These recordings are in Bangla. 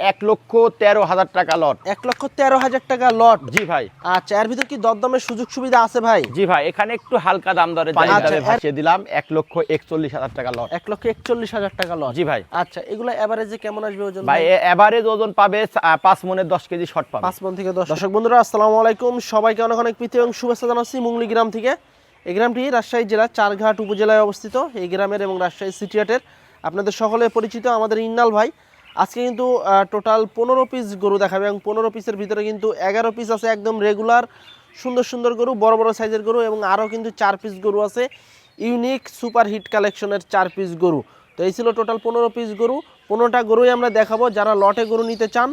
এক লক্ষ তেরো হাজার টাকা লট। এক লক্ষ তেরো হাজার টাকা লট। জি ভাই। আচ্ছা এর ভিতর কি দরদামের সুযোগ সুবিধা আছে ভাই? জি ভাই এখানে একটু হালকা দাম দরে আচ্ছা, ভাসিয়ে দিলাম এক লক্ষ একচল্লিশ হাজার টাকা লট। এক লক্ষ একচল্লিশ হাজার টাকা লট। জি ভাই। আচ্ছা এগুলো এভারেজে কেমন আসবে ওজন ভাই এভারেজ ওজন পাবে পাঁচ মনের দশ কেজি শর্ট পাবে। পাঁচ মন থেকে দশ। দর্শক বন্ধুরা আসসালামু আলাইকুম। সবাইকে অনেক অনেক প্রীতি এবং শুভেচ্ছা জানাচ্ছি মুংলি গ্রাম থেকে। এই গ্রামটি রাজশাহী জেলার চারঘাট উপজেলায় অবস্থিত। এই গ্রামের এবং রাজশাহী সিটিহাটের আপনাদের সকলে পরিচিত আমাদের ইন্নাল ভাই। আজকে কিন্তু টোটাল পনেরো পিস গরু দেখাবে এবং পনেরো পিসের ভিতরে কিন্তু এগারো পিস আছে একদম রেগুলার সুন্দর সুন্দর গরু, বড় বড় সাইজের গরু এবং আরও কিন্তু চার পিস গরু আছে। ইউনিক সুপার হিট কালেকশনের চার পিস গরু। তো এই ছিল টোটাল পনেরো পিস গরু। পনেরোটা গরুই আমরা দেখাবো যারা লটে গরু নিতে চান।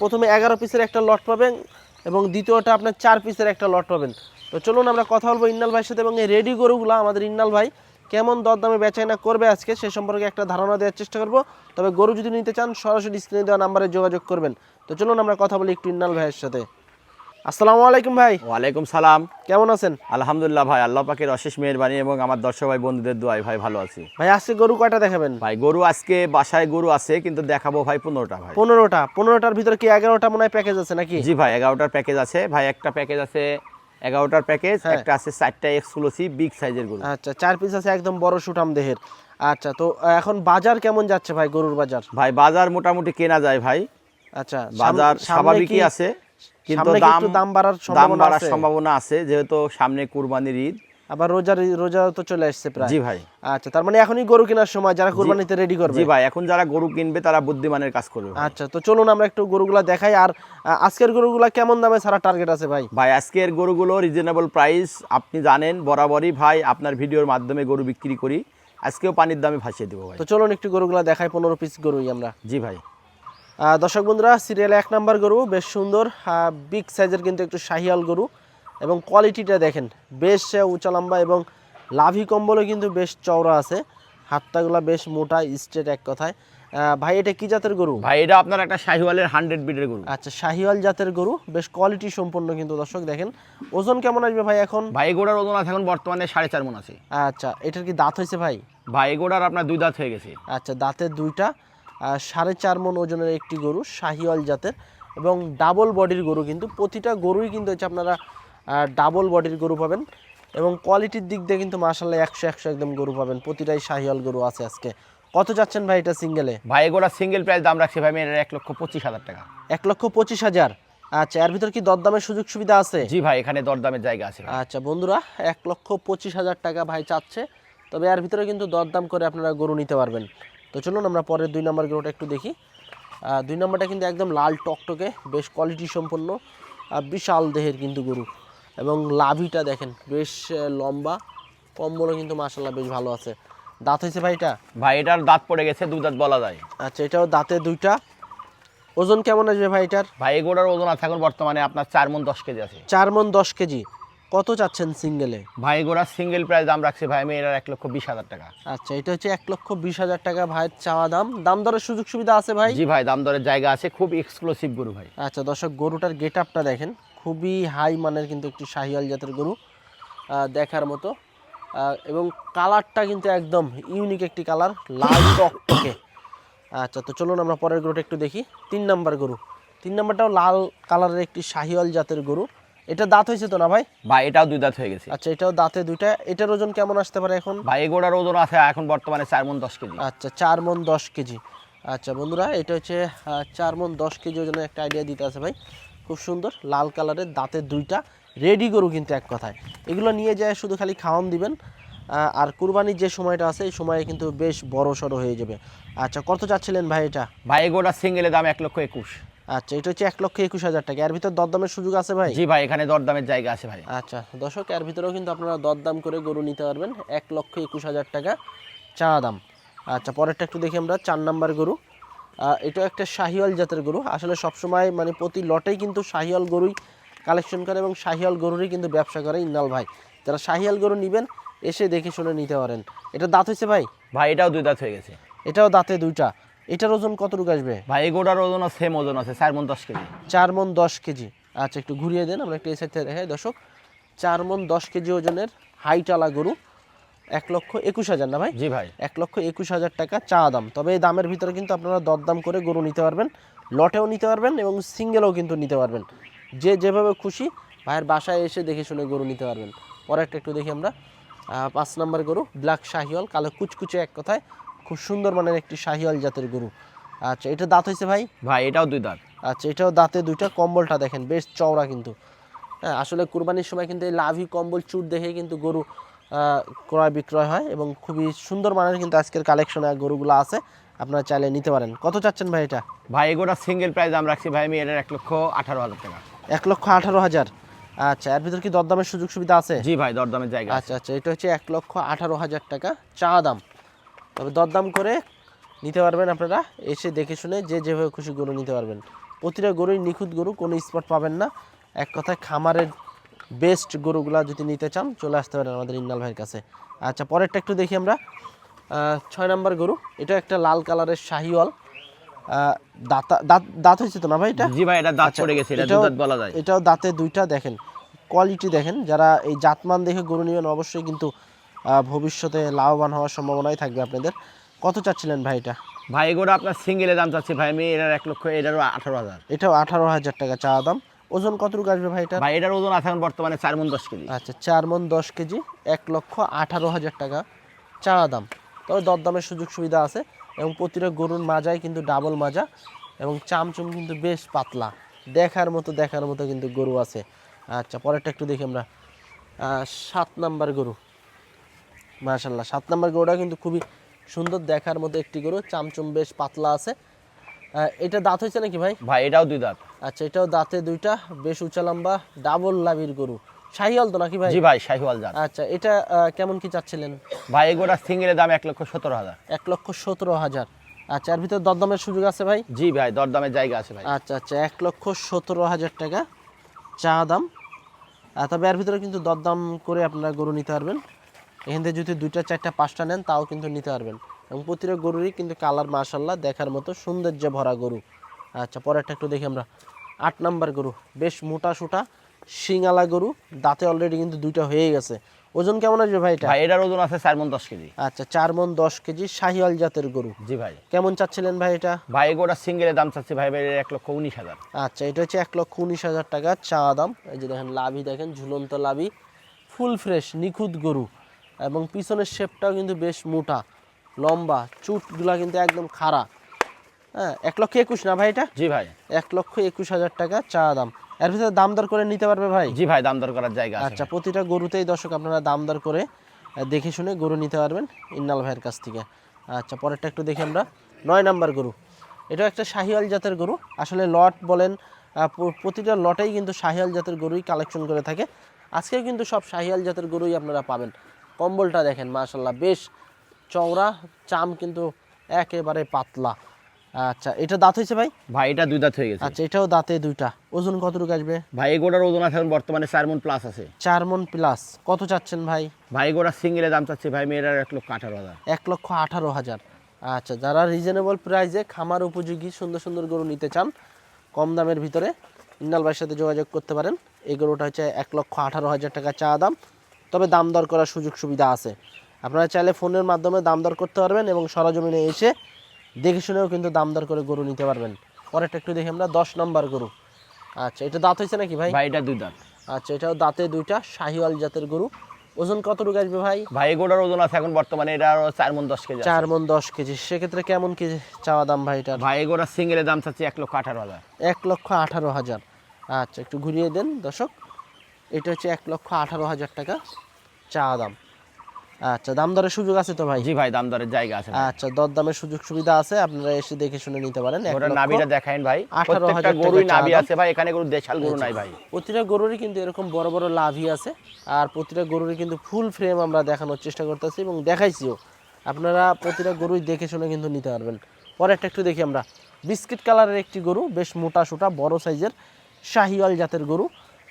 প্রথমে এগারো পিসের একটা লট পাবেন এবং দ্বিতীয়টা আপনার চার পিসের একটা লট পাবেন। তো চলুন আমরা কথা বলব ইন্নাল ভাইয়ের সাথে এবং এই রেডি গরুগুলো আমাদের ইন্নাল ভাই কেমন দরদামে বেচাকেনা করবে আজকে সে সম্পর্কে একটা ধারণা দেওয়ার চেষ্টা করব। তবে গরু যদি নিতে চান সরাসরি স্ক্রিনে দেওয়া নাম্বারে যোগাযোগ করবেন। তো চলুন আমরা কথা বলি একটু ইন্নাল ভাইয়ের সাথে। আসসালামু আলাইকুম ভাই। ওয়ালাইকুম সালাম। কেমন আছেন? আলহামদুলিল্লাহ ভাই আল্লাহ পাকের অশেষ মেহরবানি এবং আমার দর্শক ভাই বন্ধুদের দোয়াই ভাই ভালো আছি। ভাই আজকে গরু কয়টা দেখাবেন? ভাই গরু আজকে বাসায় গরু আছে কিন্তু দেখাবো ভাই পনেরোটা ভাই। পনেরোটা। পনেরোটার ভিতরে কি এগারোটা মনে হয় প্যাকেজ আছে নাকি? জি ভাই এগারোটার প্যাকেজ আছে। ভাই একটা প্যাকেজ আছে এগারোটার প্যাকেজ। একটা আছে চারটা এক্সক্লুসিভ বিগ সাইজের গরু। আচ্ছা চার পিস আছে একদম বড় সুঠাম দেহের। আচ্ছা তো এখন বাজার কেমন যাচ্ছে ভাই গরুর বাজার? ভাই বাজার মোটামুটি কেনা যায় ভাই। আচ্ছা বাজার স্বাভাবিকই আছে কিন্তু দাম দাম বাড়ার দাম বাড়ার সম্ভাবনা আছে যেহেতু সামনে কুরবানির ঈদ। আবার রোজার রোজা তো চলে আসছে প্রায়। জি ভাই। আচ্ছা তার মানে এখনই গরু কেনার সময় যারা কুরবানিতে রেডি করবে। জি ভাই এখন যারা গরু কিনবে তারা বুদ্ধিমানের কাজ করবে আচ্ছা তো চলুন আমরা একটু গরুগুলা দেখাই। আর আজকের গরুগুলা কেমন দামে সারা টার্গেট আছে ভাই? ভাই আজকের গরুগুলো রিজনেবল প্রাইস আপনি জানেন বরাবরই ভাই আপনার ভিডিওর মাধ্যমে গরু বিক্রি করি। আজকেও পানির দামে ভাসিয়ে দেবো ভাই। তো চলুন একটু গরুগুলা দেখাই পনেরো পিস গরুই আমরা। জি ভাই। দর্শক বন্ধুরা সিরিয়ালে এক নাম্বার গরু বেশ সুন্দর বিগ সাইজের কিন্তু একটু শাহিয়াল গরু। এবং কোয়ালিটিটা দেখেন বেশ উঁচা লম্বা এবং লাভি কম্বলও কিন্তু বেশ চওড়া আছে। হাতটাগুলা বেশ মোটা স্ট্রেট এক কথায়। ভাই এটা কি জাতের গরু? ভাই এটা আপনার একটা শাহিওয়ালের হান্ড্রেড বিটের গরু। আচ্ছা শাহিওয়াল জাতের গরু বেশ কোয়ালিটি সম্পন্ন কিন্তু দর্শক দেখেন। ওজন কেমন আসবে ভাই এখন? ভাই এগোড়ার ওজন আছে এখন বর্তমানে সাড়ে চার মন আছে। আচ্ছা এটার কি দাঁত হয়েছে ভাই? ভাই এগোড়ার আপনার দুই দাঁত হয়ে গেছে। আচ্ছা দাঁতের দুইটা সাড়ে চার মন ওজনের একটি গরু শাহিওয়াল জাতের এবং ডাবল বডির গরু কিন্তু প্রতিটা গরুই কিন্তু হচ্ছে আপনারা ডাবল বডির গরু পাবেন এবং কোয়ালিটির দিক দিয়ে কিন্তু মাসাল্লাহ একশো একশো একদম গরু পাবেন। প্রতিটাই শাহিওয়াল গরু আছে আজকে। কত যাচ্ছেন ভাই এটা সিঙ্গেলে ভাই এগোড়া সিঙ্গেল প্রাইস দাম রাখছে ভাই মেয়ের এক লক্ষ পঁচিশ হাজার টাকা। এক লক্ষ পঁচিশ হাজার। আচ্ছা এর ভিতর কি দরদামের সুযোগ সুবিধা আছে? জি ভাই এখানে দরদামের জায়গা আছে আচ্ছা বন্ধুরা এক লক্ষ পঁচিশ হাজার টাকা ভাই চাচ্ছে। তবে এর ভিতরে কিন্তু দরদাম করে আপনারা গরু নিতে পারবেন। তো চলুন আমরা পরের দুই নম্বর গরুটা একটু দেখি। দুই নম্বরটা কিন্তু একদম লাল টকটকে বেশ কোয়ালিটি সম্পন্ন আর বিশাল দেহের কিন্তু গরু। এবং লাভিটা দেখেন বেশ লম্বা। কম্বলও কিন্তু মাসাল্লাহ বেশ ভালো আছে। দাঁত হয়েছে ভাই এটা? ভাই এটার দাঁত পড়ে গেছে দুই দাঁত বলা যায়। আচ্ছা এটাও দাঁতে দুইটা। ওজন কেমন আসবে ভাই এটার? ভাই এগোড়ার ওজন আছে এখন বর্তমানে আপনার চার মন দশ কেজি আছে। চার মন দশ কেজি। কত চাচ্ছেন সিঙ্গেলে? ভাই এগোড়ার সিঙ্গেল প্রাইস দাম রাখছে ভাই মেয়ের এক লক্ষ বিশ হাজার টাকা। আচ্ছা এটা হচ্ছে এক লক্ষ বিশ হাজার টাকা ভাইয়ের চাওয়া দাম। দাম দরের সুযোগ সুবিধা আছে ভাই? জি ভাই দাম দরের জায়গা আছে খুব এক্সক্লুসিভ গরু ভাই। আচ্ছা দর্শক গরুটার গেট আপটা দেখেন। খুবই হাই মানের কিন্তু একটি শাহিয়াল জাতের গরু দেখার মতো। এবং কালারটা কিন্তু একদম ইউনিক একটি কালার লাল টকটকে। আচ্ছা তো চলুন আমরা পরের গরুটা একটু দেখি। তিন নাম্বার গরু। তিন নাম্বারটাও লাল কালারের একটি শাহিয়াল জাতের গরু। এটা দাঁত হয়েছে তো না ভাই? ভাই এটাও দুই দাঁত হয়ে গেছে। আচ্ছা এটাও দাঁতে দুইটা। এটার ওজন কেমন আসতে পারে এখন? ভাই এগোড়ার ওজন আছে এখন বর্তমানে চার মন দশ কেজি। আচ্ছা চার মন দশ কেজি। আচ্ছা বন্ধুরা এটা হচ্ছে চার মন দশ কেজি ওজনের একটা আইডিয়া দিতে আছে ভাই। খুব সুন্দর লাল কালারের দাঁতের দুইটা রেডি গরু কিন্তু এক কথায়। এগুলো নিয়ে যায় শুধু খালি খাওয়ান দিবেন আর কুরবানির যে সময়টা আছে এই সময়ে কিন্তু বেশ বড় সড়ো হয়ে যাবে। আচ্ছা কত চাচ্ছিলেন ভাই এটা? ভাই গোটা সিঙ্গেলের দাম এক লক্ষ একুশ। আচ্ছা এটা হচ্ছে এক লক্ষ একুশ হাজার টাকা। এর ভিতর দরদামের সুযোগ আছে ভাই? জি ভাই এখানে দরদামের জায়গা আছে ভাই। আচ্ছা দর্শক এর ভিতরেও কিন্তু আপনারা দরদাম করে গরু নিতে পারবেন। এক লক্ষ একুশ হাজার টাকা চা দাম। আচ্ছা পরেরটা একটু দেখি আমরা চার নাম্বার গরু। এটাও একটা শাহিওয়াল জাতের গরু। আসলে সবসময় মানে প্রতি লটেই কিন্তু শাহিওয়াল গরুই কালেকশন করে এবং শাহিওয়াল গরুরই কিন্তু ব্যবসা করে ইন্নাল ভাই। যারা শাহিওয়াল গরু নেবেন এসে দেখে শুনে নিতে পারেন। এটা দাঁত হয়েছে ভাই? ভাই এটাও দুই দাঁত হয়ে গেছে। এটাও দাঁতে দুইটা। এটার ওজন কতটুকু আসবে? ভাই এগোড়ার ওজন সেম ওজন আছে চার মন দশ কেজি। চার মন দশ কেজি। আচ্ছা একটু ঘুরিয়ে দেন আমরা একটু এই সাইড থেকে দেখাই দর্শক চার মন দশ কেজি ওজনের হাইটালা গরু। এক লক্ষ একুশ হাজার না ভাই? জি ভাই। এক লক্ষ একুশ হাজার টাকা চা দাম। তবে এই দামের ভিতরে কিন্তু আপনারা দরদাম করে গরু নিতে পারবেন লটেও নিতে পারবেন এবং সিঙ্গেলও কিন্তু নিতে পারবেন। যে যেভাবে খুশি ভাইয়ের বাসায় এসে দেখে শুনে গরু নিতে পারবেন। পরে একটা দেখি আমরা। পাঁচ নাম্বার গরু ব্ল্যাক শাহিওয়াল কালো কুচকুচে এক কথায়। খুব সুন্দর মানের একটি শাহিওয়াল জাতের গরু। আচ্ছা এটা দাঁত হয়েছে ভাই? ভাই এটাও দুই দাঁত। আচ্ছা এটাও দাঁতে দুইটা কম্বলটা দেখেন বেশ চওড়া কিন্তু। হ্যাঁ আসলে কুরবানির সময় কিন্তু এই লাভি কম্বল চুট দেখে কিন্তু গরু ক্রয় বিক্রয় হয় এবং খুবই সুন্দর মানের কিন্তু আজকের কালেকশনে গরুগুলো আছে। আপনারা চাইলে নিতে পারেন। কত চাচ্ছেন ভাই এটা? ভাই এগুলো সিঙ্গেল প্রাইস দাম রাখছি ভাই আমি এটার এক লক্ষ আঠারো হাজার টাকা। এক লক্ষ আঠারো হাজার। আচ্ছা এর ভিতর কি দরদামের সুযোগ সুবিধা আছে? জি ভাই দরদামের জায়গা আচ্ছা আচ্ছা এটা হচ্ছে এক লক্ষ আঠারো হাজার টাকা চা দাম। তবে দরদাম করে নিতে পারবেন আপনারা এসে দেখে শুনে যে যেভাবে খুশি গরু নিতে পারবেন। প্রতিটা গরুই নিখুঁত গরু কোনো স্পট পাবেন না। এক কথায় খামারের বেস্ট গরুগুলা যদি নিতে চান চলে আসতে পারেন আমাদের ইন্নাল ভাইয়ের কাছে। আচ্ছা পরেরটা একটু দেখি আমরা। ছয় নাম্বার গরু এটা একটা লাল কালারের শাহিওয়াল। দাঁতা দাঁত দাঁত হয়েছে তো না ভাই এটা? জি ভাই এটা দাঁত আচ্ছা, পড়ে গেছে এটা দাঁত বলা যায়। এটাও দাঁতে দুইটা দেখেন। কোয়ালিটি দেখেন যারা এই জাতমান দেখে গরু নেবেন অবশ্যই কিন্তু ভবিষ্যতে লাভবান হওয়ার সম্ভাবনাই থাকবে আপনাদের। কত চাচ্ছিলেন ভাই এটা? ভাই এগুলো আপনার সিঙ্গেলে দাম চাচ্ছি ভাই আমি এটার এক লক্ষ এটারও আঠারো হাজার। এটাও আঠারো হাজার টাকা চা দাম। ওজন কতটুকু আসবে ভাই এটা ভাই এটার ওজন আছে এখন বর্তমানে চার মন দশ কেজি। আচ্ছা চার মন দশ কেজি এক লক্ষ আঠারো হাজার টাকা চা দাম। তবে দরদামের সুযোগ সুবিধা আছে এবং প্রতিটা গরুর মাজায় কিন্তু ডাবল মাজা এবং চামচুম কিন্তু বেশ পাতলা। দেখার মতো দেখার মতো কিন্তু গরু আছে। আচ্ছা পরেরটা একটু দেখি আমরা। সাত নাম্বার গরু। মার্শাল্লাহ সাত নাম্বার গরুটা কিন্তু খুবই সুন্দর দেখার মতো একটি গরু। চামচুম বেশ পাতলা আছে। এটা দাঁত হয়েছে নাকি ভাই? ভাই এটাও দুই দাঁত। আচ্ছা এটাও দাঁতে দুইটা বেশ উঁচা লম্বা ডাবল লাভির গরু। শাহিয়াল তো নাকি ভাই? জি ভাই শাহিওয়াল জাত। আচ্ছা এটা কেমন কি চাচ্ছিলেন? ভাই এগুলো সিঙ্গেলের দাম এক লক্ষ সতেরো হাজার। এক লক্ষ সতেরো হাজার। আচ্ছা এর ভিতরে দরদামের সুযোগ আছে ভাই? জি ভাই দরদামের জায়গা আছে ভাই। আচ্ছা আচ্ছা এক লক্ষ সতেরো হাজার টাকা চা দাম। তবে এর ভিতরে কিন্তু দরদাম করে আপনারা গরু নিতে পারবেন। এখান থেকে যদি দুইটা চারটা পাঁচটা নেন তাও কিন্তু নিতে পারবেন। এবং প্রতিটা গরুরই কিন্তু কালার মাশাল্লাহ দেখার মতো সৌন্দর্য ভরা গরু। আচ্ছা পরেরটা একটু দেখি আমরা। আট নাম্বার গরু বেশ মোটা সোটা শিঙালা গরু দাঁতে অলরেডি কিন্তু দুইটা হয়ে গেছে। ওজন কেমন আসবে ভাই এটা? ভাই এটার ওজন আছে চার মন দশ কেজি। আচ্ছা চার মন দশ কেজি শাহিওয়াল জাতের গরু। জি ভাই। কেমন চাচ্ছিলেন ভাই এটা? ভাই গোটা সিঙ্গেলের দাম চাচ্ছি ভাই ভাই এক লক্ষ উনিশ হাজার। আচ্ছা এটা হচ্ছে এক লক্ষ উনিশ হাজার টাকা চা দাম। এই যে দেখেন লাভি দেখেন ঝুলন্ত লাভি ফুল ফ্রেশ নিখুঁত গরু। এবং পিছনের শেপটাও কিন্তু বেশ মোটা লম্বা চুটগুলা কিন্তু একদম খাড়া। হ্যাঁ এক লক্ষ একুশ না ভাই এটা? জি ভাই। এক লক্ষ একুশ হাজার টাকা চা দাম। এর ভিতরে দাম দর করে নিতে পারবে ভাই? জি ভাই দাম দর করার জায়গা আচ্ছা প্রতিটা গরুতেই দর্শক আপনারা দাম দর করে দেখে শুনে গরু নিতে পারবেন ইন্নাল ভাইয়ের কাছ থেকে। আচ্ছা পরেরটা একটু দেখি আমরা। নয় নাম্বার গরু। এটা একটা শাহিয়াল জাতের গরু। আসলে লট বলেন প্রতিটা লটেই কিন্তু শাহিয়াল জাতের গরুই কালেকশন করে থাকে। আজকেও কিন্তু সব শাহিয়াল জাতের গরুই আপনারা পাবেন। কম্বলটা দেখেন মাশাল্লাহ বেশ চওড়া চাম কিন্তু একেবারে পাতলা। আচ্ছা এটা দাঁত হয়েছে ভাই? ভাই এটা দুই দাঁত হয়ে গেছে। আচ্ছা এটাও দাঁতে দুইটা। ওজন কতটুকু আসবে? ভাই এগুলোর ওজন আছে এখন বর্তমানে চার মন প্লাস আছে। চার মন প্লাস কত চাচ্ছেন ভাই? ভাই এগুলো সিঙ্গেলের দাম চাচ্ছে ভাই মেয়েরা এক লক্ষ আঠারো হাজার। এক লক্ষ আঠারো হাজার। আচ্ছা যারা রিজনেবল প্রাইসে খামার উপযোগী সুন্দর সুন্দর গরু নিতে চান কম দামের ভিতরে ইন্নাল ভাইয়ের সাথে যোগাযোগ করতে পারেন। এই গরুটা হচ্ছে এক লক্ষ আঠারো হাজার টাকা চা দাম। তবে দাম দর করার সুযোগ সুবিধা আছে। আপনারা চাইলে ফোনের মাধ্যমে দাম দর করতে পারবেন এবং সরজমিনে এসে দেখে শুনেও কিন্তু দাম দর করে গরু নিতে পারবেন। পরেরটা একটু দেখি আমরা দশ নম্বর গরু। আচ্ছা এটা দাঁত হয়েছে নাকি ভাই? ভাই এটা দুই দাঁত। আচ্ছা এটাও দাঁতে দুইটা শাহিওয়াল জাতের গরু। ওজন কতটুকু আসবে ভাই? ভাই এগুলোর ওজন আছে এখন বর্তমানে এটা আরও চার মন দশ কেজি। চার মন দশ কেজি। সেক্ষেত্রে কেমন কি চাওয়া দাম ভাই এটা ভাই এগুলো সিঙ্গেলের দাম চাচ্ছি এক লক্ষ আঠারো হাজার। এক লক্ষ আঠারো হাজার। আচ্ছা একটু ঘুরিয়ে দেন দর্শক। এটা হচ্ছে এক লক্ষ আঠারো হাজার টাকা চা দাম। আচ্ছা দাম দরের সুযোগ আছে তো ভাই? জি ভাই দাম দরের জায়গা আছে আচ্ছা দর দামের সুযোগ সুবিধা আছে আপনারা এসে দেখে শুনে নিতে পারেন এক ওটা লক্ষ- দেখাইন ভাই। প্রত্যেকটা গরুই দাম। আছে ভাই এখানে গরু দেশাল গরু নাই ভাই। প্রতিটা গরুরই কিন্তু এরকম বড় বড় লাভই আছে আর প্রতিটা গরুরই কিন্তু ফুল ফ্রেম আমরা দেখানোর চেষ্টা করতেছি এবং দেখাইছিও। আপনারা প্রতিটা গরুই দেখে শুনে কিন্তু নিতে পারবেন। পরে একটা একটু দেখি আমরা। বিস্কিট কালারের একটি গরু বেশ মোটা সোটা বড় সাইজের শাহিওয়াল জাতের গরু।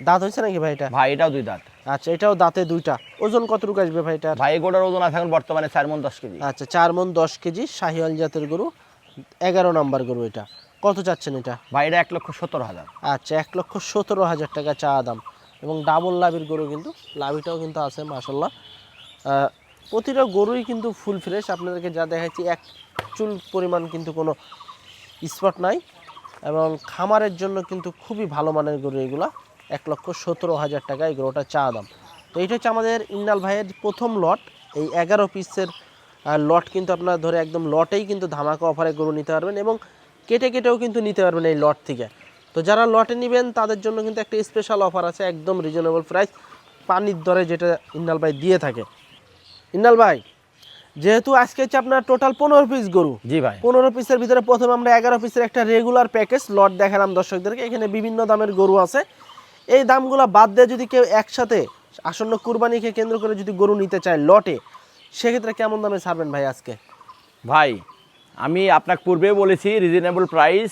দাঁত হয়েছে নাকি ভাই এটা? ভাই এটাও দুই দাঁত। আচ্ছা এটাও দাঁতে দুইটা। ওজন কতটুকু আসবে ভাই এটা ভাই এগুলোর ওজন আছে এখন বর্তমানে চার মন দশ কেজি। আচ্ছা চার মন দশ কেজি শাহিওয়াল জাতের গরু এগারো নম্বর গরু এটা। কত চাচ্ছেন এটা? ভাই এটা এক লক্ষ সত্তর হাজার। আচ্ছা এক লক্ষ সতেরো হাজার টাকা চা দাম। এবং ডাবল লাভির গরু কিন্তু লাভিটাও কিন্তু আছে মাসাল্লাহ প্রতিটা গরুই কিন্তু ফুল ফ্রেশ। আপনাদেরকে যা দেখাচ্ছি এক চুল পরিমাণ কিন্তু কোনো স্পট নাই। এবং খামারের জন্য কিন্তু খুবই ভালো মানের গরু এগুলা। এক লক্ষ সতেরো হাজার টাকা এই গরুটা চা দাম। তো এটা হচ্ছে আমাদের ইন্নাল ভাইয়ের প্রথম লট এই এগারো পিসের লট কিন্তু আপনারা ধরে একদম লটেই কিন্তু ধামাকা অফারে গরু নিতে পারবেন এবং কেটে কেটেও কিন্তু নিতে পারবেন এই লট থেকে। তো যারা লটে নেবেন তাদের জন্য কিন্তু একটা স্পেশাল অফার আছে একদম রিজনেবল প্রাইস পানির দরে যেটা ইন্নাল ভাই দিয়ে থাকে। ইন্নাল ভাই যেহেতু আজকে হচ্ছে আপনার টোটাল পনেরো পিস গরু জি ভাই। পনেরো পিসের ভিতরে প্রথমে আমরা এগারো পিসের একটা রেগুলার প্যাকেজ লট দেখালাম দর্শকদেরকে। এখানে বিভিন্ন দামের গরু আছে। এই দামগুলো বাদ দিয়ে যদি কেউ একসাথে আসন্ন কুরবানিকে কেন্দ্র করে যদি গরু নিতে চায় লটে সেক্ষেত্রে কেমন দামে ছাড়বেন ভাই আজকে? ভাই আমি আপনাকে পূর্বে বলেছি রিজনেবল প্রাইস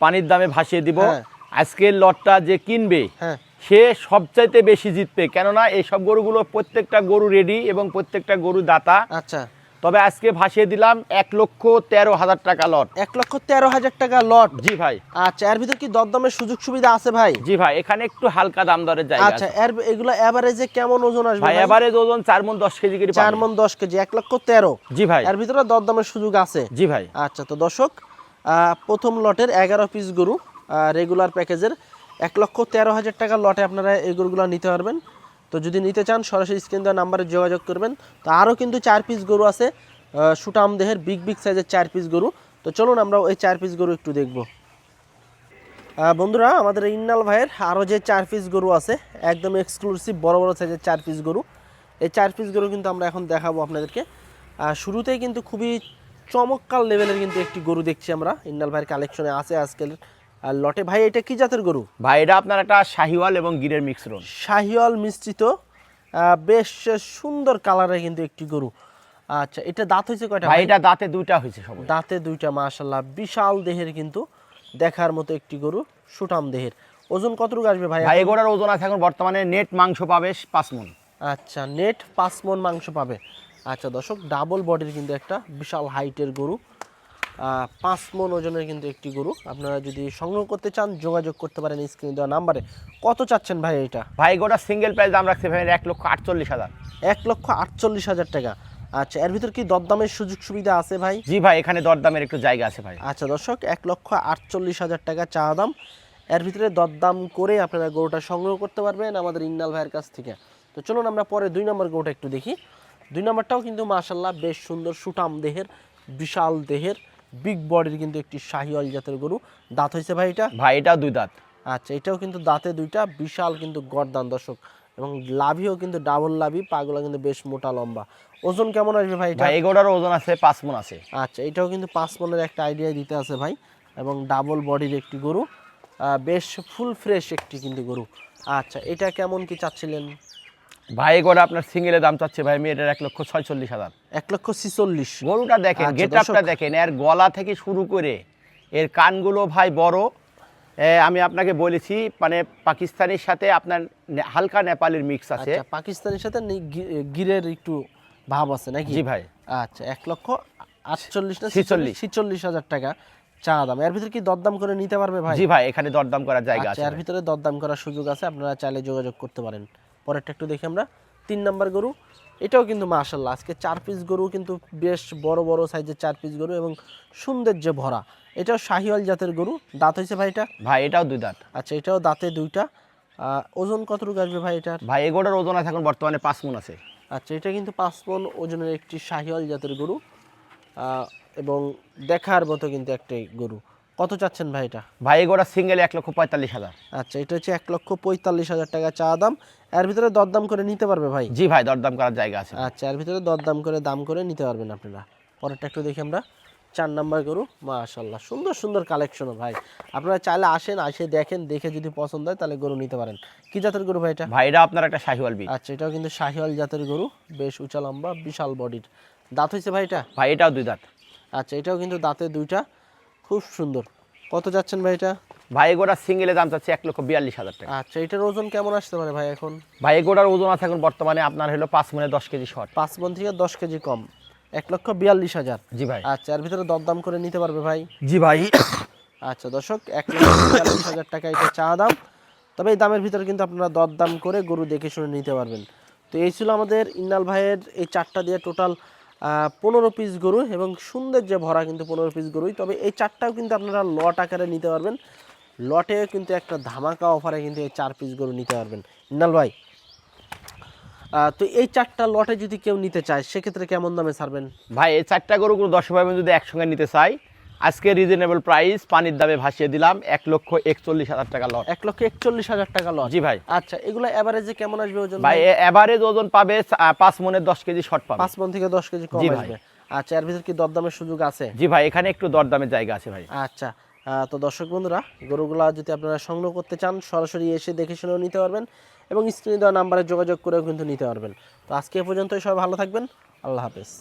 পানির দামে ভাসিয়ে দিব। হ্যাঁ। আজকের লটটা যে কিনবে হ্যাঁ। সে সবচাইতে বেশি জিতবে। কেননা এইসব গরুগুলো প্রত্যেকটা গরু রেডি এবং প্রত্যেকটা গরু দাতা। আচ্ছা। তবে আজকে ভাসিয়ে দিলাম এক লক্ষ তেরো হাজার টাকা লট। এক লক্ষ তেরো হাজার টাকা লট? জি ভাই। আচ্ছা এর ভিতর কি দরদামের সুযোগ সুবিধা আছে ভাই? জি ভাই এখানে একটু হালকা দাম দরের জায়গা আচ্ছা এর এগুলো এভারেজে কেমন ওজন আসবে ভাই? এবারে ওজন চার মন দশ কেজি করে চার মন দশ কেজি এক লক্ষ তেরো। জি ভাই। এর ভিতরে দরদামের সুযোগ আছে? জি ভাই। আচ্ছা তো দর্শক আহ, প্রথম লটের এগারো পিস গরু রেগুলার প্যাকেজের এক লক্ষ তেরো হাজার টাকার লটে আপনারা এই গরুগুলো নিতে পারবেন। তো যদি নিতে চান, সরাসরি স্ক্রিন দেওয়া নাম্বারে যোগাযোগ করবেন। তো আরও কিন্তু চার পিস গরু আছে। সুটাম দেহের বিগ বিগ সাইজের চার পিস গরু। তো চলুন আমরা ওই চার পিস গরু একটু দেখব। বন্ধুরা, আমাদের ইন্নাল ভাইয়ের আরও যে চার পিস গরু আছে, একদম এক্সক্লুসিভ বড় বড় সাইজের চার পিস গরু। এই চার পিস গরু কিন্তু আমরা এখন দেখাবো আপনাদেরকে। শুরুতেই কিন্তু খুবই চমৎকার লেভেলের কিন্তু একটি গরু দেখছি আমরা। ইন্নাল ভাইয়ের কালেকশনে আছে আজকের। আর লটে ভাই এটা কি জাতের গরু? ভাই এটা আপনার একটা শাহিওয়াল এবং গিরের মিশ্রণ শাহিওয়াল মিশ্রিত বেশ সুন্দর কালারের কিন্তু একটি গরু। আচ্ছা এটা দাঁত হয়েছে কয়টা ভাই? এটা দাঁতে দুইটা হয়েছে সব দাঁতে দুইটা মাশাল্লাহ বিশাল দেহের কিন্তু দেখার মতো একটি গরু সুটাম দেহের। ওজন কতটুকু আসবে ভাই ভাই এগোড়ার ওজন আছে এখন বর্তমানে নেট মাংস পাবে পাঁচ মন। আচ্ছা নেট পাঁচ মন মাংস পাবে। আচ্ছা দর্শক ডাবল বডির কিন্তু একটা বিশাল হাইটের গরু। পাঁচ মন ওজনের কিন্তু একটি গরু। আপনারা যদি সংগ্রহ করতে চান যোগাযোগ করতে পারেন স্ক্রিনে দেওয়া নাম্বারে। কত চাচ্ছেন ভাই এটা? ভাই গোটা সিঙ্গেল প্রাইস দাম রাখছে ভাই এক লক্ষ আটচল্লিশ হাজার। এক লক্ষ আটচল্লিশ হাজার টাকা। আচ্ছা এর ভিতর কি দরদামের সুযোগ সুবিধা আছে ভাই? জি ভাই এখানে দরদামের একটু জায়গা আছে ভাই। আচ্ছা দর্শক এক লক্ষ আটচল্লিশ হাজার টাকা চা দাম। এর ভিতরে দরদাম করে আপনারা গরুটা সংগ্রহ করতে পারবেন আমাদের ইন্নাল ভাইয়ের কাছ থেকে। তো চলুন আমরা পরে দুই নম্বর গরুটা একটু দেখি। দুই নম্বরটাও কিন্তু মাশাল্লাহ বেশ সুন্দর সুটাম দেহের বিশাল দেহের। বিগ বডির কিন্তু একটি শাহিওয়াল জাতের গরু। দাঁত হয়েছে ভাই এটা? ভাই এটাও দুই দাঁত। আচ্ছা এটাও কিন্তু দাঁতে দুইটা বিশাল কিন্তু গরদান দর্শক। এবং লাভিও কিন্তু ডাবল লাভি পাগুলো কিন্তু বেশ মোটা লম্বা। ওজন কেমন আসবে ভাই এটা? ভাই এগোটার ওজন আছে পাঁচ মন আছে। আচ্ছা এটাও কিন্তু পাঁচ মনের একটা আইডিয়া দিতে আছে ভাই। এবং ডাবল বডির একটি গরু। বেশ ফুল ফ্রেশ একটি কিন্তু গরু। আচ্ছা এটা কেমন কি চাচ্ছিলেন? ভাই এগোটা আপনার সিঙ্গেলে দাম চাচ্ছে ভাই আমি এটার এক লক্ষ ছয়চল্লিশ হাজার। এক লক্ষ ছিচল্লিশ। গরুটা দেখেন আচ্ছা, গেট। দেখেন এর গলা থেকে শুরু করে এর কানগুলো ভাই বড়। আমি আপনাকে বলেছি মানে পাকিস্তানের সাথে আপনার হালকা নেপালের মিক্স আছে। আচ্ছা পাকিস্তানের সাথে গিরের একটু ভাব আছে নাকি? জি ভাই। আচ্ছা এক লক্ষ আটচল্লিশ না ছিচল্লিশ। ছিচল্লিশ হাজার টাকা চা দাম। এর ভিতরে কি দরদাম করে নিতে পারবে ভাই? জি ভাই এখানে দরদাম করার জায়গা আচ্ছা আছে এর ভিতরে দরদাম করার সুযোগ আছে আপনারা চাইলে যোগাযোগ করতে পারেন। পরেরটা একটু দেখি আমরা। তিন নাম্বার গরু এটাও কিন্তু মাশাল্লাহ আজকে চার পিস গরু কিন্তু বেশ বড় বড় সাইজের চার পিস গরু এবং সৌন্দর্যে ভরা। এটাও শাহিওয়াল জাতের গরু। দাঁত হয়েছে ভাই এটা? ভাই এটাও দুই দাঁত। আচ্ছা এটাও দাঁতে দুইটা। ওজন কতটুকু আসবে ভাই এটার? ভাই এগোটার ওজন আছে এখন বর্তমানে পাঁচ মন আছে। আচ্ছা এটা কিন্তু পাঁচ মন ওজনের একটি শাহিওয়াল জাতের গরু। এবং দেখার মতো কিন্তু একটি গরু। কত চাচ্ছেন ভাই এটা? ভাই এগোটা সিঙ্গেল এক লক্ষ পঁয়তাল্লিশ হাজার। আচ্ছা এটা হচ্ছে এক লক্ষ পঁয়তাল্লিশ হাজার টাকা চা দাম। এর ভিতরে দরদাম করে নিতে পারবে ভাই? জি ভাই দরদাম করার জায়গা আছে। আচ্ছা এর ভিতরে দরদাম করে দাম করে নিতে পারবেন আপনারা। পরেরটা একটু দেখি আমরা। চার নাম্বার গরু মাশাল্লাহ সুন্দর সুন্দর কালেকশনও ভাই। আপনারা চাইলে আসেন আসে দেখেন দেখে যদি পছন্দ হয় তাহলে গরু নিতে পারেন। কি জাতের গরু ভাই এটা? ভাই এটা আপনার একটা শাহিওয়াল বি আচ্ছা এটাও কিন্তু শাহিওয়াল জাতের গরু বেশ উঁচা লম্বা বিশাল বডির দাঁত হয়েছে ভাই এটা? ভাই এটাও দুই দাঁত। আচ্ছা এটাও কিন্তু দাঁতে দুইটা। খুব সুন্দর। কত যাচ্ছেন ভাই এটা? ভাই এগোটা সিঙ্গেলে দাম চাচ্ছে এক লক্ষ বিয়াল্লিশ হাজার টাকা। আচ্ছা এটার ওজন কেমন আসতে পারে ভাই এখন? ভাই এগোটার ওজন আছে এখন বর্তমানে আপনার হলো পাঁচ মনে দশ কেজি শর্ট। পাঁচ মন থেকে দশ কেজি কম। এক লক্ষ বিয়াল্লিশ হাজার। জি ভাই। আচ্ছা এর ভিতরে দরদাম করে নিতে পারবে ভাই? জি ভাই। আচ্ছা দর্শক এক লক্ষ বিয়াল্লিশ হাজার টাকা এটা চা দাম। তবে এই দামের ভিতরে কিন্তু আপনারা দরদাম করে গরু দেখে শুনে নিতে পারবেন। তো এই ছিল আমাদের ইন্নাল ভাইয়ের এই চারটা দিয়ে টোটাল পনেরো পিস গরু এবং সুন্দর যে ভরা কিন্তু পনেরো পিস গরুই। তবে এই চারটাও কিন্তু আপনারা লট আকারে নিতে পারবেন। লটে কিন্তু একটা ধামাকা অফারে কিন্তু এই চার পিস গরু নিতে পারবেন। ইন্নাল ভাই তো এই চারটা লটে যদি কেউ নিতে চায়, সেক্ষেত্রে কেমন দামে ছাড়বেন? ভাই, এই চারটা গরু কোনো দশ ভাই যদি একসঙ্গে নিতে চাই আজকে রিজনেবল প্রাইস পানির দামে ভাসিয়ে দিলাম এক লক্ষ একচল্লিশ হাজার টাকা লট এক লক্ষ একচল্লিশ হাজার টাকা লট জি ভাই। আচ্ছা এগুলো অ্যাভারেজে কেমন আসবে ওজন ভাই এভারেজ ওজন পাবে পাঁচ মনের দশ কেজি শর্ট পাবে। পাঁচ মন থেকে দশ কেজি কম। আসবে। আচ্ছা এর ভিতর কি দরদামের সুযোগ আছে? জি ভাই এখানে একটু দরদামের জায়গা আছে ভাই। আচ্ছা তো দর্শক বন্ধুরা গরুগুলা যদি আপনারা সংগ্রহ করতে চান সরাসরি এসে দেখে শুনেও নিতে পারবেন এবং স্ক্রিনে দেওয়া নাম্বারে যোগাযোগ করেও কিন্তু নিতে পারবেন। তো আজকে পর্যন্তই সবাই ভালো থাকবেন। আল্লাহ হাফেজ।